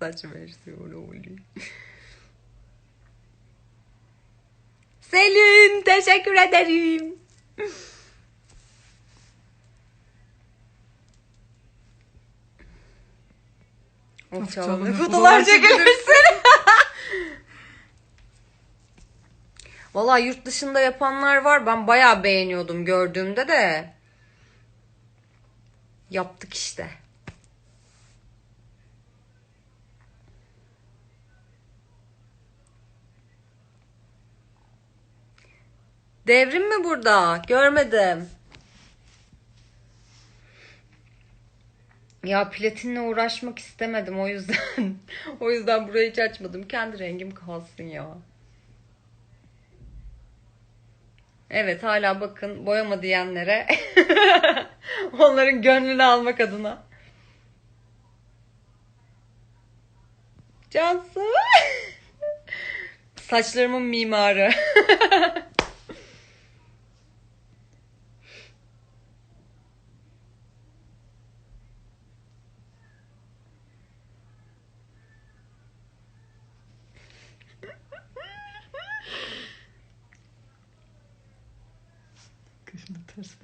Saç versiyonu oluyor. Selin teşekkür ederim. Of. Fotolar Fotolar çekilmişsin. Valla yurt dışında yapanlar var. Ben bayağı beğeniyordum gördüğümde de. Yaptık işte. Devrim mi burada? Görmedim. Ya platinle uğraşmak istemedim o yüzden. o yüzden burayı hiç açmadım. Kendi rengim kalsın ya. Evet hala bakın boyama diyenlere onların gönlünü almak adına. Cansu. Saçlarımın mimarı.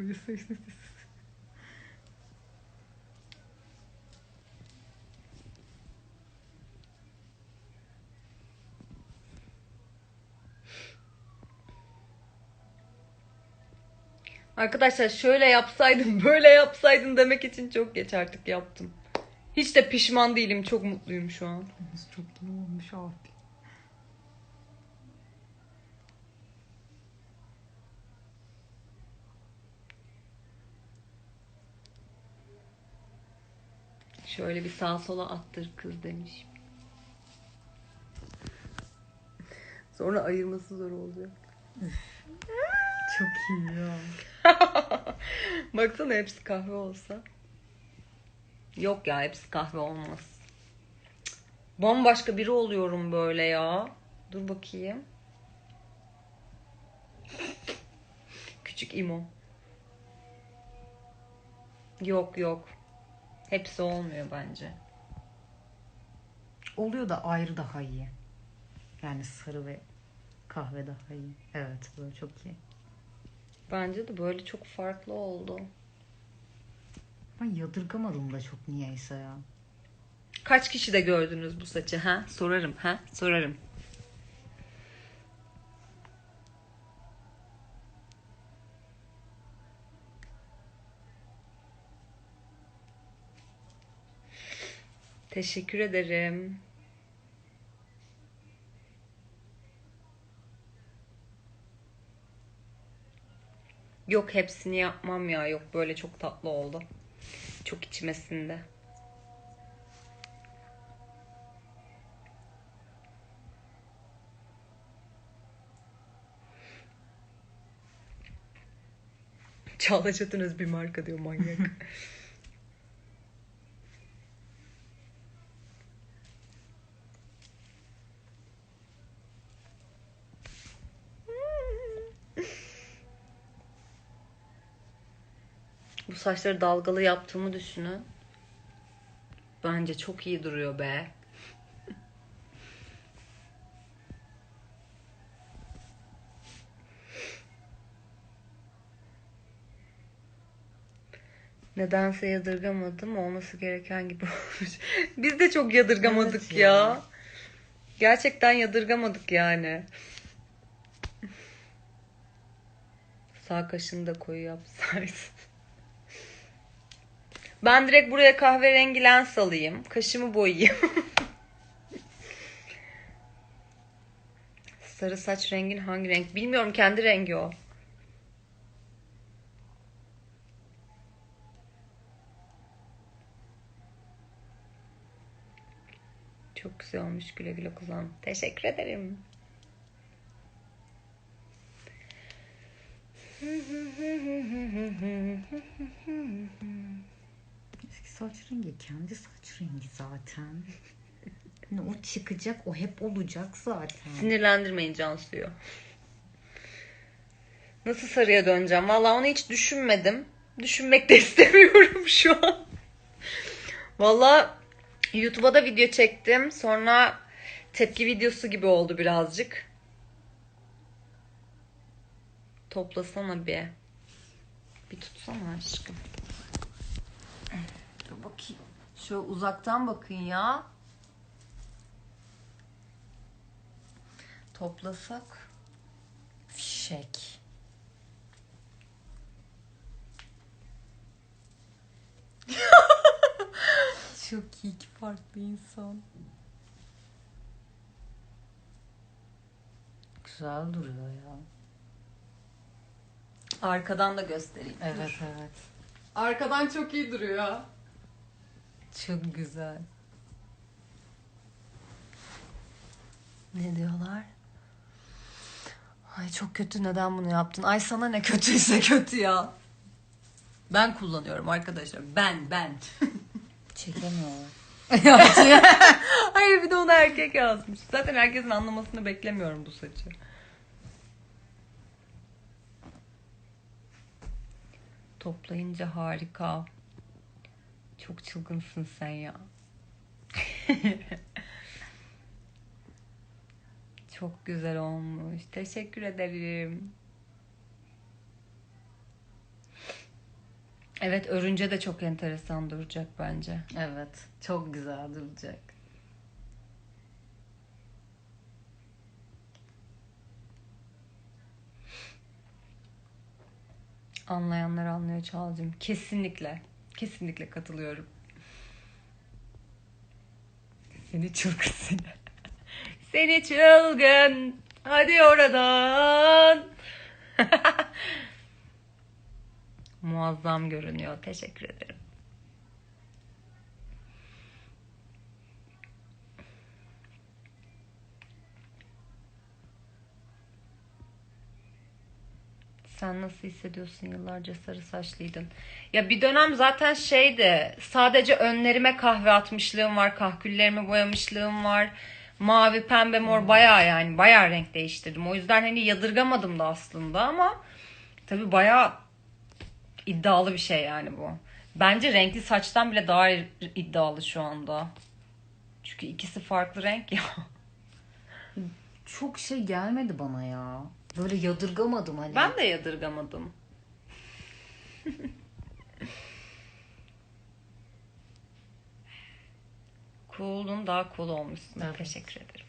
Boyasaydınız. Arkadaşlar şöyle yapsaydım, böyle yapsaydın demek için çok geç artık yaptım. Hiç de pişman değilim. Çok mutluyum şu an. Çok iyi olmuş abi. Şöyle bir sağa sola attır kız demiş. Sonra ayırması zor olacak. Çok iyi ya. Baksana hepsi kahve olsa. Yok ya hepsi kahve olmaz. Bambaşka biri oluyorum böyle ya. Dur bakayım. Küçük imo. Yok yok. Hepsi olmuyor bence. Oluyor da ayrı daha iyi. Yani sarı ve kahve daha iyi. Evet böyle çok iyi. Bence de böyle çok farklı oldu. Ben yadırgamadım da çok niyeyse ya. Kaç kişi de gördünüz bu saçı ha? Sorarım ha? Sorarım. Teşekkür ederim. Yok hepsini yapmam ya. Yok böyle çok tatlı oldu. Çok içmesinde. Çağla Çetinöz bir marka diyor manyak. saçları dalgalı yaptığımı düşünün. Bence çok iyi duruyor be. Nedense yadırgamadım. Olması gereken gibi olmuş. Biz de çok yadırgamadık Evet ya. ya. Gerçekten yadırgamadık yani. Sağ kaşını da koyu yapsaydın. Ben direkt buraya kahverengi lens alayım. Kaşımı boyayayım. Sarı saç rengin hangi renk? Bilmiyorum kendi rengi o. Çok güzel olmuş güle güle kullan. Teşekkür ederim. Saç rengi kendi saç rengi zaten. Hani o çıkacak, o hep olacak zaten. Sinirlendirmeyin Cansu'yu. Nasıl sarıya döneceğim? Vallahi onu hiç düşünmedim. Düşünmek de istemiyorum şu an. Vallahi YouTube'a da video çektim. Sonra tepki videosu gibi oldu birazcık. Toplasana bir. Bir tutsana aşkım. Dur bakayım. Şöyle uzaktan bakın ya. Toplasak. Fişek. Çok iyi ki farklı insan. Güzel duruyor ya. Arkadan da göstereyim. Evet evet. Arkadan çok iyi duruyor. Çok güzel. Ne diyorlar? Ay çok kötü neden bunu yaptın? Ay sana ne kötüyse kötü ya. Ben kullanıyorum arkadaşlar. Ben ben. Çekemiyorlar. Hayır bir de onu erkek yazmış. Zaten herkesin anlamasını beklemiyorum bu saçı. Toplayınca harika. Çok çılgınsın sen ya. Çok güzel olmuş. Teşekkür ederim. Evet örünce de çok enteresan duracak bence. Evet. Çok güzel duracak. Anlayanlar anlıyor Çağla'cığım. Kesinlikle. Kesinlikle katılıyorum. Seni çılgın seni. Seni çılgın. Hadi oradan. Muazzam görünüyor. Teşekkür ederim. Sen nasıl hissediyorsun yıllarca sarı saçlıydın? Ya bir dönem zaten şeydi. Sadece önlerime kahve atmışlığım var. Kahküllerimi boyamışlığım var. Mavi, pembe, mor bayağı yani bayağı renk değiştirdim. O yüzden hani yadırgamadım da aslında ama tabii bayağı iddialı bir şey yani bu. Bence renkli saçtan bile daha iddialı şu anda. Çünkü ikisi farklı renk ya. Çok şey gelmedi bana ya. Böyle yadırgamadım hani. Ben de yadırgamadım. Cool'un daha cool olmuşsun. Evet. Teşekkür ederim.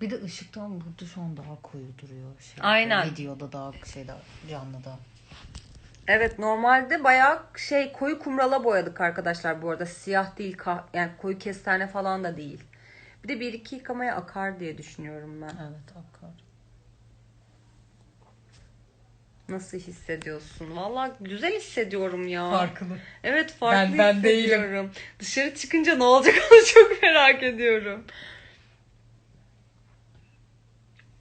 Bir de ışıktan burada şu an daha koyu duruyor. Şey, Aynen. Videoda daha şeyde canlıda. Evet normalde bayağı şey koyu kumrala boyadık arkadaşlar bu arada. Siyah değil kah yani koyu kestane falan da değil. Bir de bir iki yıkamaya akar diye düşünüyorum ben. Evet akar. Nasıl hissediyorsun? Vallahi güzel hissediyorum ya. Farklı. Evet farklı Ben- ben değilim. hissediyorum. Dışarı çıkınca ne olacak onu çok merak ediyorum.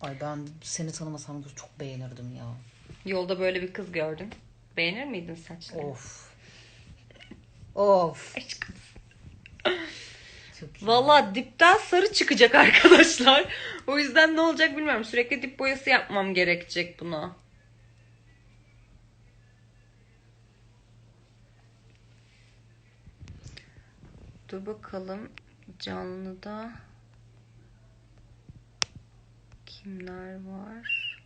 Ay ben seni tanımasam çok beğenirdim ya. Yolda böyle bir kız gördüm. Beğenir miydin saçlarını? Of. Of. Aşkım. Valla dipten sarı çıkacak arkadaşlar. O yüzden ne olacak bilmiyorum. Sürekli dip boyası yapmam gerekecek buna. Dur bakalım canlıda kimler var?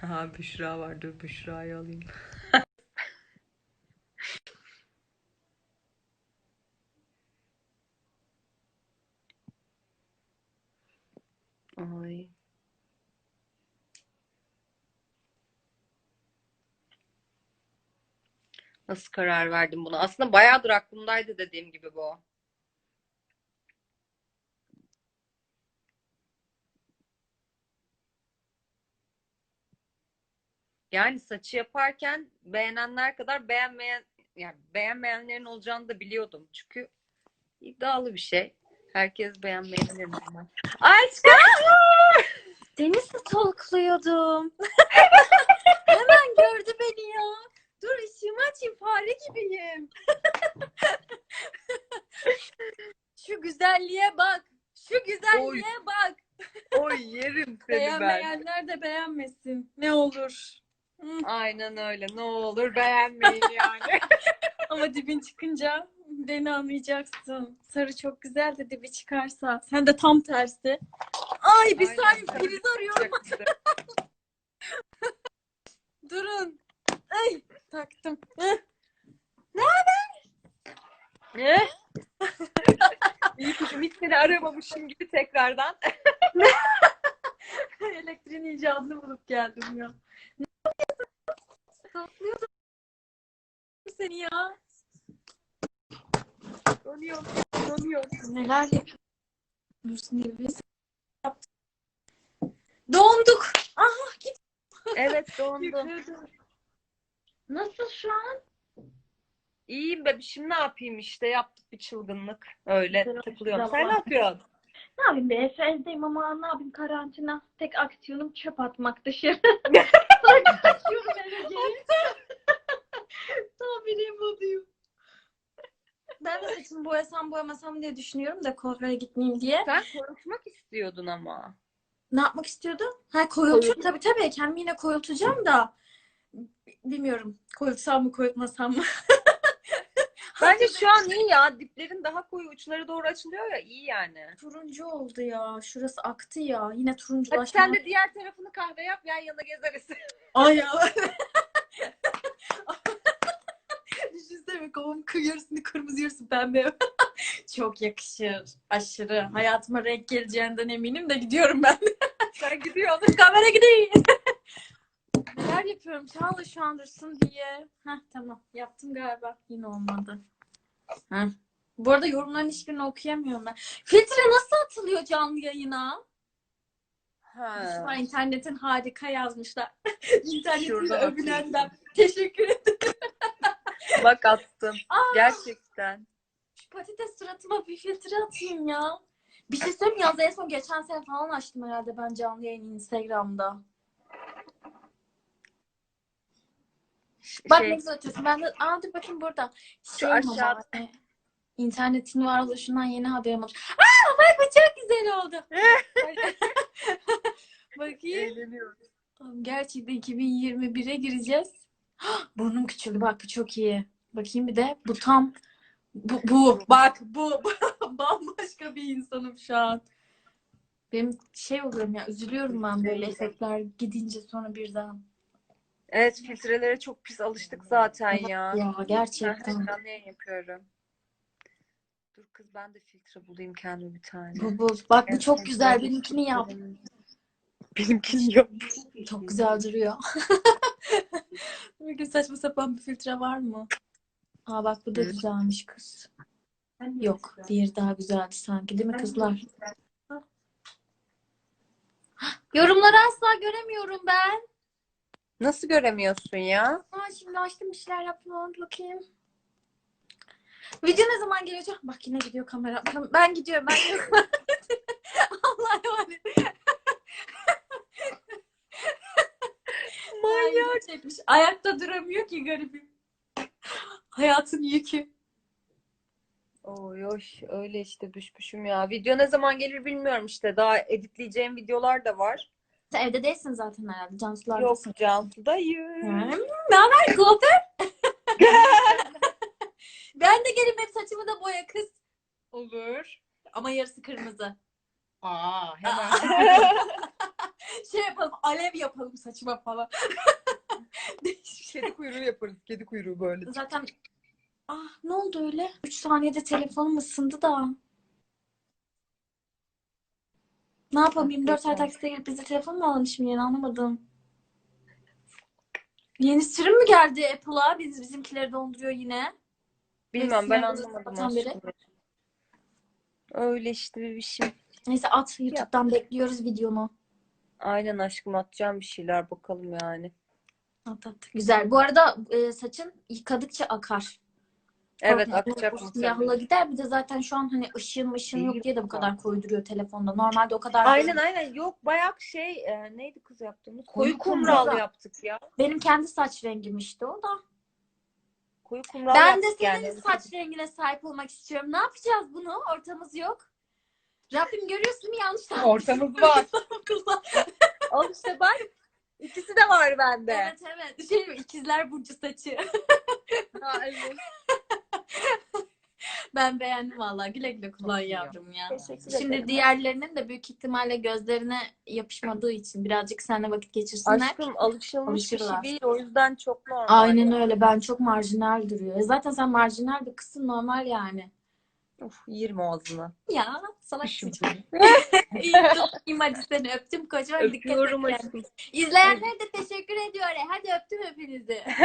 Ha Büşra var. Dur Büşra'yı alayım. Ay. Nasıl karar verdim buna? Aslında bayağıdır aklımdaydı dediğim gibi bu. Yani saçı yaparken beğenenler kadar beğenmeyen yani beğenmeyenlerin olacağını da biliyordum. Çünkü iddialı bir şey. Herkes beğenmeyebilir normal. Aşkım! Seni stalklıyordum. Hemen gördü beni ya. Dur ışığımı açayım fare gibiyim. Şu güzelliğe bak. Şu güzelliğe bak. Oy yerim seni ben. Beğenmeyenler de beğenmesin. Ne olur. Aynen öyle. Ne olur beğenmeyin yani. Ama dibin çıkınca beni anlayacaksın. Sarı çok güzel de dibi çıkarsa. Sen de tam tersi. Ay bir Aynen. saniye priz arıyorum. Durun. Ay taktım. Heh. Ne? İyi kızım hiç seni aramamışım gibi tekrardan. Elektriğin icadını bulup geldim ya. Ne yapıyorsun? Saklıyordum seni ya. Donuyor, donuyor. Neler yapıyorsun diye biz yaptık. Donduk. Aha git. Evet dondum. Nasıl şu an? İyiyim bebişim ne yapayım işte yaptık bir çılgınlık. Öyle Güzel, takılıyorum. Sen ne yapıyorsun? Ne yapayım be evdeyim ama ne yapayım karantina. Tek aksiyonum çöp atmak dışarı. Kaçıyorum eve geri. Tabirim oluyor. Ben de saçımı boyasam boyamasam diye düşünüyorum da kuaföre gitmeyeyim diye. Sen konuşmak istiyordun ama. Ne yapmak istiyordun? Ha koyultur tabii tabii kendimi yine koyultacağım da bilmiyorum koyultsam mı koyultmasam mı? Bence şu an iyi ya. Diplerin daha koyu uçları doğru açılıyor ya iyi yani. Turuncu oldu ya. Şurası aktı ya. Yine Hadi turunculaşma. sen de diğer tarafını kahve yap yan yana gezeriz. Ay ya. Düşünsene kafamı kı- yarısını kırmızı yarısı pembe. Çok yakışır. Aşırı. Hayatıma renk geleceğinden eminim de gidiyorum ben. Sen gidiyorsun. Kamera gideyim. Neler yapıyorum? Çağla şu an dursun diye. Heh tamam. Yaptım galiba. Yine olmadı. Heh. Bu arada yorumların hiçbirini okuyamıyorum ben. Filtre nasıl atılıyor canlı yayına? Ha. İnternetin harika yazmışlar. İnternetin övülenden. Teşekkür ederim. Bak attım. Aa, Gerçekten. şu patates suratıma bir filtre atayım ya. Bir şey söyleyeyim mi? Yalnız en son geçen sene falan açtım herhalde ben canlı yayını Instagram'da. Bak Şey, ne güzel ötesi. Ben de aa dur bakayım burada. Şey mi aşağı- var? E, İnternetin varoluşundan yeni haberim oldu. Aa bak bu çok güzel oldu. Bakayım. eğleniyorum. Gerçekten 2021'e gireceğiz. Burnum küçüldü bak çok iyi. Bakayım bir de bu tam bu, bu bak bu bambaşka bir insanım şu an. Benim şey oluyorum ya üzülüyorum ben böyle efektler gidince sonra birden. Evet filtrelere çok pis alıştık zaten ya. Ya Ben gerçekten. canlı yayın yapıyorum. Dur kız ben de filtre bulayım kendime bir tane. Bu, bu. Bak bu çok güzel. Benimkini yap. Benimkini yap. Çok güzel duruyor. Bugün saçma sapan bir filtre var mı? Aa bak bu da güzelmiş kız. Yok, diğeri daha güzeldi sanki değil mi kızlar? Yorumları asla göremiyorum ben. Nasıl göremiyorsun ya? Aa, şimdi açtım bir şeyler yapmam. Bakayım. Video ne zaman gelecek? Bak yine gidiyor kamera. Ben gidiyorum. Ben gidiyorum. Allah'a emanet. Manyak. çekmiş. Ayakta duramıyor ki garibim. Hayatın yükü. Oy oy öyle işte büşbüşüm ya. Video ne zaman gelir bilmiyorum işte. Daha editleyeceğim videolar da var. Sen evde değilsin zaten herhalde. Yok Cansulardasın. Cansu'dayım. Hmm, Ne haber kuaför? ben de gelin benim saçımı da boya kız. Olur. Ama yarısı kırmızı. Aa hemen. Şey yapalım, alev yapalım saçıma falan. Kedi kuyruğu yaparız. Kedi kuyruğu böyle. Zaten ah ne oldu öyle? 3 saniyede telefonum ısındı da. Ne yapalım 24 ay taksite girip bize telefon mu alalım şimdi yeni anlamadım. Yeni sürüm mü geldi Apple'a? Biz bizimkileri donduruyor yine. Bilmem ben anlamadım aslında. Öyle işte bir şey. Neyse at YouTube'dan bekliyoruz videonu. Aynen aşkım atacağım bir şeyler bakalım yani. At at. Güzel. Bu arada e, saçın yıkadıkça akar. Evet Korkma, akacak o Siyahla gider. Bir de zaten şu an hani ışığın ışığın yok diye de bu kadar koyduruyor telefonda. Normalde o kadar Aynen aynen yok bayağı şey e, neydi kız yaptığımız? Koyu Koyu kumral kumral. yaptık ya. Benim kendi saç rengim işte o da. Koyu kumral Ben de yaptık senin yani. saç rengine sahip olmak istiyorum. Ne yapacağız bunu? Ortamız yok. Rabbim görüyorsun değil mi yanlış Ortamız var. Kızlar. Al işte bak. İkisi de var bende. Evet evet. Şey mi? ikizler burcu saçı. Ha, evet. Ben beğendim vallahi. Güle güle kullan Çok yavrum ya. Teşekkür ederim. Şimdi diğerlerinin de büyük ihtimalle gözlerine yapışmadığı için birazcık seninle vakit geçirsinler. Aşkım alışılmış bir şey değil. O yüzden çok normal. Aynen öyle. Ben çok marjinal duruyor. E Zaten sen marjinal bir kızsın normal yani. Uf, yerim ağzını. Ya salak. İyi tutayım hadi seni öptüm kocaman. Dikkat et Öpüyorum aşkım. İzleyenlere de teşekkür ediyor. Hadi öptüm hepinizi.